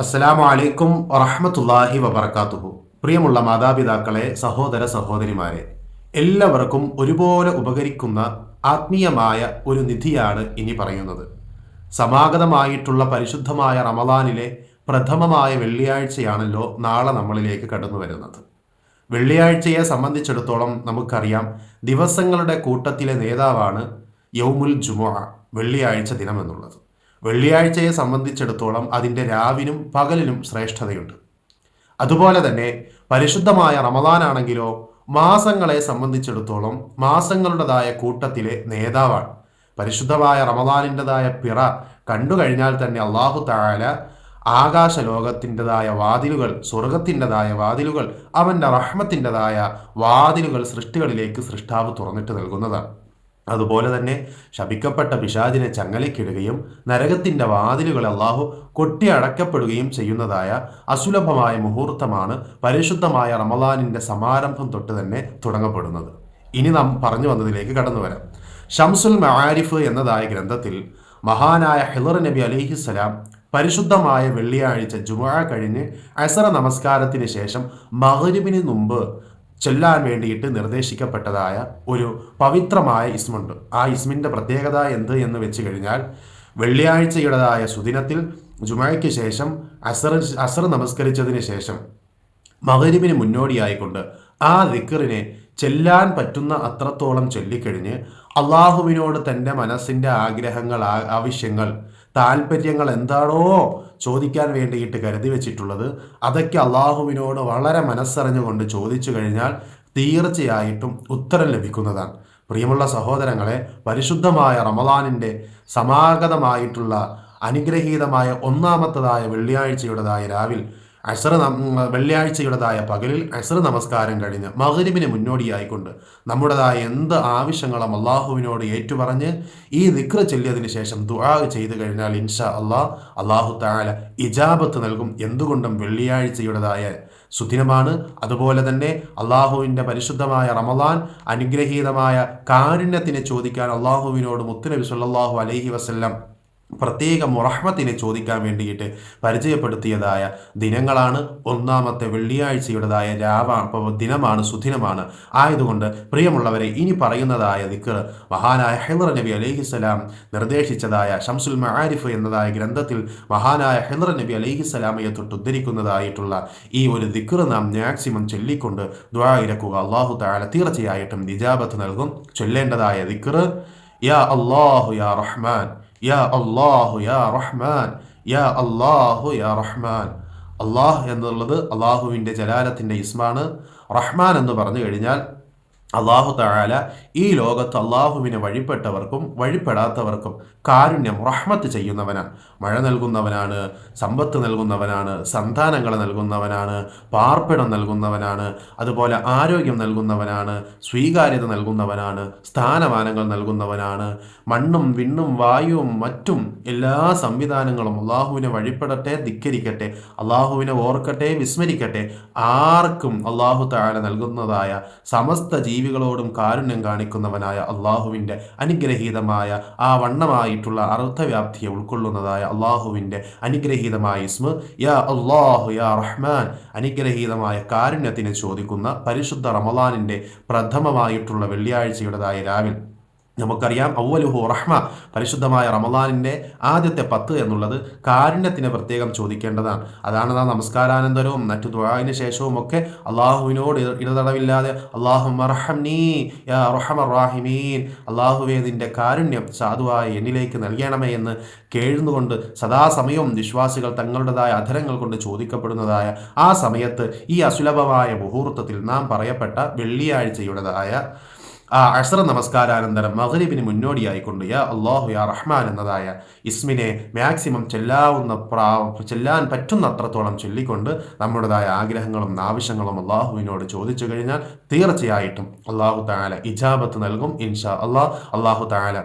അസ്സലാമു അലൈക്കും വറഹമത്തല്ലാഹി വബർക്കാത്തുഹു പ്രിയമുള്ള മാതാപിതാക്കളെ സഹോദര സഹോദരിമാരെ എല്ലാവർക്കും ഒരുപോലെ ഉപകരിക്കുന്ന ആത്മീയമായ ഒരു നിധിയാണ് ഇനി പറയുന്നത്. സമാഗതമായിട്ടുള്ള പരിശുദ്ധമായ റമദാനിലെ പ്രഥമമായ വെള്ളിയാഴ്ചയാണല്ലോ നാളെ നമ്മളിലേക്ക് കടന്നു വരുന്നത്. വെള്ളിയാഴ്ചയെ സംബന്ധിച്ചിടത്തോളം നമുക്കറിയാം ദിവസങ്ങളുടെ കൂട്ടത്തിലെ നേതാവാണ് യൗമുൽ ജുമുഅ വെള്ളിയാഴ്ച ദിനമെന്നുള്ളത്. വെള്ളിയാഴ്ചയെ സംബന്ധിച്ചിടത്തോളം അതിന്റെ രാവിനും പകലിനും ശ്രേഷ്ഠതയുണ്ട്. അതുപോലെ തന്നെ പരിശുദ്ധമായ റമദാനാണെങ്കിലോ മാസങ്ങളെ സംബന്ധിച്ചിടത്തോളം മാസങ്ങളുടേതായ കൂട്ടത്തിലെ നേതാവാണ്. പരിശുദ്ധമായ റമദാനിന്റെതായ പിറ കണ്ടു കഴിഞ്ഞാൽ തന്നെ അള്ളാഹു താല ആകാശ ലോകത്തിന്റെതായ വാതിലുകൾ സ്വർഗത്തിന്റെതായ വാതിലുകൾ അവന്റെ റഹ്മത്തിന്റെതായ വാതിലുകൾ സൃഷ്ടികളിലേക്ക് സൃഷ്ടാവ് തുറന്നിട്ട് നൽകുന്നതാണ്. അതുപോലെ തന്നെ ശപിക്കപ്പെട്ട പിശാചിനെ ചങ്ങലക്കിടുകയും നരകത്തിന്റെ വാതിലുകൾ അള്ളാഹു കൊട്ടി അടക്കപ്പെടുകയും ചെയ്യുന്നതായ അസുലഭമായ മുഹൂർത്തമാണ് പരിശുദ്ധമായ റമദാനിന്റെ സമാരംഭം തൊട്ട് തന്നെ തുടങ്ങപ്പെടുന്നത്. ഇനി നാം പറഞ്ഞു വന്നതിലേക്ക് കടന്നു വരാം. ഷംസുൽ മആരിഫ് എന്നതായ ഗ്രന്ഥത്തിൽ മഹാനായ ഹിലർ നബി അലിഹിസ്സലാം പരിശുദ്ധമായ വെള്ളിയാഴ്ച ജുമാ കഴിഞ്ഞ് അസറ നമസ്കാരത്തിന് ശേഷം മഹരിബിന് മുമ്പ് ചൊല്ലാൻ വേണ്ടിയിട്ട് നിർദ്ദേശിക്കപ്പെട്ടതായ ഒരു പവിത്രമായ ഇസ്മുണ്ട്. ആ ഇസ്മിന്റെ പ്രത്യേകത എന്ത് എന്ന് വെച്ച് കഴിഞ്ഞാൽ വെള്ളിയാഴ്ചയുടേതായ സുദിനത്തിൽ ജുമായ്ക്ക് ശേഷം അസർ അസർ നമസ്കരിച്ചതിന് ശേഷം മകരിബിന് മുന്നോടിയായിക്കൊണ്ട് ആ ദിക്കറിനെ ചെല്ലാൻ പറ്റുന്ന അത്രത്തോളം ചൊല്ലിക്കഴിഞ്ഞ് അള്ളാഹുവിനോട് തന്റെ മനസ്സിന്റെ ആഗ്രഹങ്ങൾ ആവശ്യങ്ങൾ താല്പര്യങ്ങൾ എന്താണോ ചോദിക്കാൻ വേണ്ടിയിട്ട് കരുതി വെച്ചിട്ടുള്ളത്. അതൊക്കെ അള്ളാഹുവിനോട് വളരെ മനസ്സറിഞ്ഞുകൊണ്ട് ചോദിച്ചു കഴിഞ്ഞാൽ തീർച്ചയായിട്ടും ഉത്തരം ലഭിക്കുന്നതാണ്. പ്രിയമുള്ള സഹോദരങ്ങളെ പരിശുദ്ധമായ റമദാനിന്റെ സമാഗതമായിട്ടുള്ള അനുഗ്രഹീതമായ ഒന്നാമത്തതായ വെള്ളിയാഴ്ചയുടേതായ രാവിൽ അസർ വെള്ളിയാഴ്ചയുടേതായ പകലിൽ അസർ നമസ്കാരം കഴിഞ്ഞ് മകരിബിന് മുന്നോടിയായിക്കൊണ്ട് നമ്മുടേതായ എന്ത് ആവശ്യങ്ങളും അള്ളാഹുവിനോട് ഏറ്റുപറഞ്ഞ് ഈ ദിക്ര ചൊല്ലിയതിന് ശേഷം ദുആ ചെയ്തു കഴിഞ്ഞാൽ ഇൻഷാ അള്ളാഹ് അള്ളാഹു താല ഇജാബത്ത് നൽകും എന്തുകൊണ്ടും വെള്ളിയാഴ്ചയുടേതായ സുദിനമാണ്. അതുപോലെ തന്നെ അള്ളാഹുവിന്റെ പരിശുദ്ധമായ റമദാൻ അനുഗ്രഹീതമായ കാരുണ്യത്തിനെ ചോദിക്കാൻ അള്ളാഹുവിനോട് മുത്തുനബി സല്ലാഹു അലൈഹി വസ്ല്ലാം പ്രത്യേക റഹ്മത്തിനെ ചോദിക്കാൻ വേണ്ടിയിട്ട് പരിചയപ്പെടുത്തിയതായ ദിനങ്ങളാണ്. ഒന്നാമത്തെ വെള്ളിയാഴ്ചയുടേതായ രാവ ദിനമാണ് സുദിനമാണ്. ആയതുകൊണ്ട് പ്രിയമുള്ളവരെ ഇനി പറയുന്നതായ ദിക്കർ മഹാനായ ഹെന്ദ്ര നബി അലൈഹിസ്സലാം നിർദ്ദേശിച്ചതായ ഷംസുൽ മഹാരിഫ് എന്നതായ ഗ്രന്ഥത്തിൽ മഹാനായ ഹെന്ദ്ര നബി അലൈഹിസ്സലാമയെ തൊട്ട് ഉദ്ധരിക്കുന്നതായിട്ടുള്ള ഈ ഒരു ദിക്കർ നാം മാക്സിമം ചൊല്ലിക്കൊണ്ട് ദ്വാ ഇരക്കുക അള്ളാഹു താഴെ തീർച്ചയായിട്ടും നിജാബത്ത് നൽകും. ചൊല്ലേണ്ടതായ ദിക്കർ യാ അള്ളാഹു യാ റഹ്മാൻ. യാ അള്ളാഹു യാ റഹ്മാൻ യാ അള്ളാഹു യാ റഹ്മാൻ. അള്ളാഹ് എന്നുള്ളത് അള്ളാഹുവിന്റെ ജലാലത്തിന്റെ ഇസ്മാണ്. റഹ്മാൻ എന്ന് പറഞ്ഞു കഴിഞ്ഞാൽ അള്ളാഹു താല ഈ ലോകത്ത് അള്ളാഹുവിനെ വഴിപ്പെട്ടവർക്കും വഴിപ്പെടാത്തവർക്കും കാരുണ്യം റഹ്മത്ത് ചെയ്യുന്നവനാണ്. മഴ നൽകുന്നവനാണ് സമ്പത്ത് നൽകുന്നവനാണ് സന്താനങ്ങൾ നൽകുന്നവനാണ് പാർപ്പിടം നൽകുന്നവനാണ് അതുപോലെ ആരോഗ്യം നൽകുന്നവനാണ് സ്വീകാര്യത നൽകുന്നവനാണ് സ്ഥാനമാനങ്ങൾ നൽകുന്നവനാണ്. മണ്ണും വിണ്ണും വായുവും മറ്റും എല്ലാ സംവിധാനങ്ങളും അള്ളാഹുവിനെ വഴിപ്പെടട്ടെ ധിക്കരിക്കട്ടെ അള്ളാഹുവിനെ ഓർക്കട്ടെ വിസ്മരിക്കട്ടെ. ആർക്കും അള്ളാഹു താഴെ നൽകുന്നതായ സമസ്ത ജീവികളോടും കാരുണ്യം കാണിക്കുന്നവനായ അള്ളാഹുവിന്റെ അനുഗ്രഹീതമായ ആ വണ്ണമായിട്ടുള്ള അർത്ഥവ്യാപ്തിയെ ഉൾക്കൊള്ളുന്നതായ അള്ളാഹുവിന്റെ അനുഗ്രഹീതമായ ഇസ്മ യാ അള്ളാഹു യാ റഹ്മാൻ അനുഗ്രഹീതമായ കാരുണ്യത്തിന് ചോദിക്കുന്ന പരിശുദ്ധ റമലാനിന്റെ പ്രഥമമായിട്ടുള്ള വെള്ളിയാഴ്ചയുടേതായ രാവിൽ. നമുക്കറിയാം ഔവലുഹു റഹ്മ പരിശുദ്ധമായ റമദാനിന്റെ ആദ്യത്തെ പത്ത് എന്നുള്ളത് കാരുണ്യത്തിന് പ്രത്യേകം ചോദിക്കേണ്ടതാണ്. അതാണ് നാം നമസ്കാരാനന്തരവും മറ്റു ദുഴാവിന് ശേഷവും ഒക്കെ അള്ളാഹുവിനോട് ഇടതടവില്ലാതെ അള്ളാഹു റഹംനീ യാ അള്ളാഹുവേദിന്റെ കാരുണ്യം സാധുവായി എന്നിലേക്ക് നൽകണമേ എന്ന് കേഴുന്നുകൊണ്ട് സദാസമയവും വിശ്വാസികൾ തങ്ങളുടേതായ അധരങ്ങൾ കൊണ്ട് ചോദിക്കപ്പെടുന്നതായ ആ സമയത്ത് ഈ അസുലഭമായ മുഹൂർത്തത്തിൽ നാം പറയപ്പെട്ട വെള്ളിയാഴ്ചയുടേതായ ആ അസർ നമസ്കാരാനന്തരം മഹരിബിന് മുന്നോടിയായിക്കൊണ്ട് യാ അള്ളാഹു യാ റഹ്മാൻ എന്നതായ ഇസ്മിനെ മാക്സിമം ചെല്ലാവുന്ന പ്രാ ചെല്ലാൻ പറ്റുന്ന അത്രത്തോളം ചൊല്ലിക്കൊണ്ട് നമ്മുടേതായ ആഗ്രഹങ്ങളും ആവശ്യങ്ങളും അള്ളാഹുവിനോട് ചോദിച്ചു കഴിഞ്ഞാൽ തീർച്ചയായിട്ടും അള്ളാഹു താല ഇജാബത്ത് നൽകും ഇൻഷാ അള്ളാഹ് അള്ളാഹു താല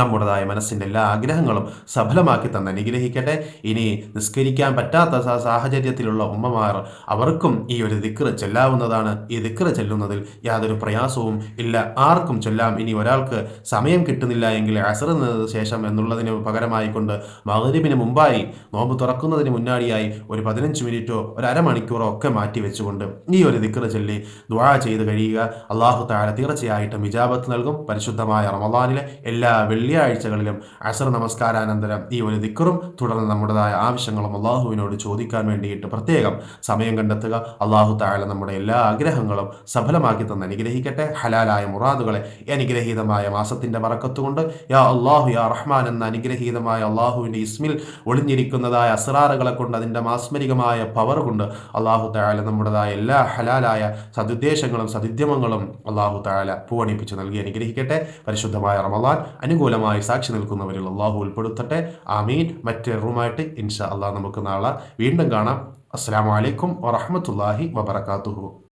നമ്മുടേതായ മനസ്സിന്റെ എല്ലാ ആഗ്രഹങ്ങളും സഫലമാക്കി തന്നെ അനുഗ്രഹിക്കട്ടെ. ഇനി നിസ്കരിക്കാൻ പറ്റാത്ത സാഹചര്യത്തിലുള്ള ഉമ്മമാർ അവർക്കും ഈ ഒരു ദിക്കറ് ചെല്ലാവുന്നതാണ്. ഈ ദിക്കറ് ചെല്ലുന്നതിൽ യാതൊരു പ്രയാസവും ഇല്ല. ആർക്കും ചൊല്ലാം. ഇനി ഒരാൾക്ക് സമയം കിട്ടുന്നില്ല എങ്കിൽ അസറുന്നതിന് ശേഷം എന്നുള്ളതിന് പകരമായിക്കൊണ്ട് മകരിബിന് മുമ്പായി നോമ്പ് തുറക്കുന്നതിന് മുന്നാടിയായി ഒരു പതിനഞ്ച് മിനിറ്റോ ഒരു അരമണിക്കൂറോ ഒക്കെ മാറ്റി വെച്ചുകൊണ്ട് ഈ ഒരു ദിക്കറ് ചൊല്ലി ദ്വാ ചെയ്ത് കഴിയുക. അള്ളാഹു താഴെ തീർച്ചയായിട്ടും വിജാപത്ത് നൽകും. പരിശുദ്ധമായ റമദാനിലെ എല്ലാ വെള്ളിയാഴ്ചകളിലും അസർ നമസ്കാരാനന്തരം ഈ ഒരു ദിക്കറും തുടർന്ന് നമ്മുടേതായ ആവശ്യങ്ങളും അള്ളാഹുവിനോട് ചോദിക്കാൻ വേണ്ടിയിട്ട് പ്രത്യേകം സമയം കണ്ടെത്തുക. അള്ളാഹു താഴെ നമ്മുടെ എല്ലാ ആഗ്രഹങ്ങളും സഫലമാക്കി തന്നെ അനുഗ്രഹിക്കട്ടെ. ഹലാലായ മുറാദുകളെ അനുഗ്രഹീതമായ മാസത്തിന്റെ വറക്കത്തുകൊണ്ട് യാ അള്ളാഹു യാ റഹ്മാൻ എന്ന അനുഗ്രഹീതമായ അള്ളാഹുവിന്റെ ഇസ്മിൽ ഒളിഞ്ഞിരിക്കുന്നതായ അസറാറുകളെ കൊണ്ട് അതിന്റെ മാസ്മരികമായ പവർ കൊണ്ട് അള്ളാഹു താഴെ നമ്മുടേതായ എല്ലാ ഹലാലായ സതുദ്ദേശങ്ങളും സതുദ്യമങ്ങളും അള്ളാഹു താഴെ പൂവണിപ്പിച്ച് നൽകി അനുഗ്രഹിക്കട്ടെ. പരിശുദ്ധമായ റമദാൻ അനുകൂല അനുകൂലമായി സാക്ഷി നിൽക്കുന്നവരിൽ അള്ളാഹു ഉൾപ്പെടുത്തട്ടെ. ആമീൻ. മറ്റൊരുമായിട്ട് ഇൻഷാ അള്ളാഹ് നമുക്ക് നാളെ വീണ്ടും കാണാം. അസ്സാം വലൈക്കും വറഹമത്തല്ലാഹി വബർക്കാത്തുഹു